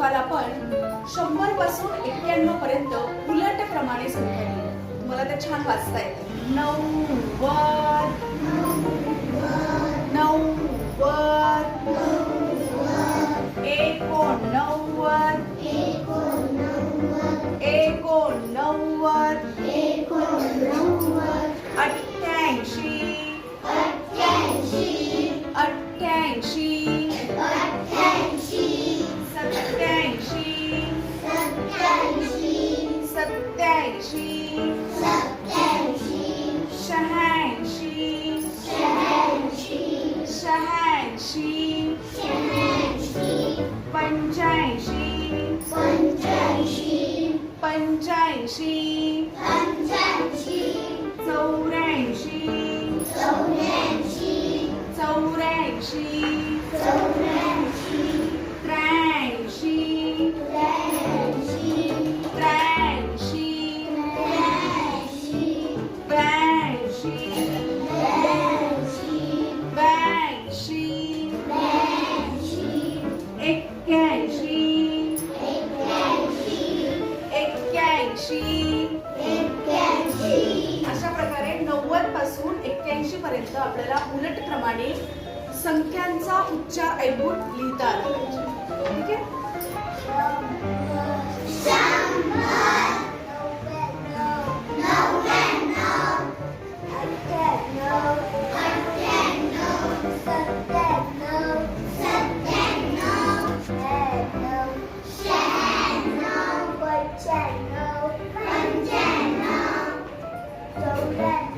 लोकाला पण शंभरपासून एक्क्याण्णव पर्यंत उलट प्रमाणे संख्या दिली तुम्हाला ते छान वाचता येते. नव्वद. नव्वद. एकोणनव्वद. एकोणनव्वद. एकोणनव्वद अठ्ठ्याऐंशी अठ्ठ्याऐंशी. अठ्ठ्याऐंशी. 吸走练习深呼吸深呼吸深呼吸深呼吸分战心分战心分战心走练习走练习走练习走 पर्यंत आपल्याला बुलेट प्रमाणे संख्यांचा उच्चार ऐकून लिहिता ठीक आहे Yeah.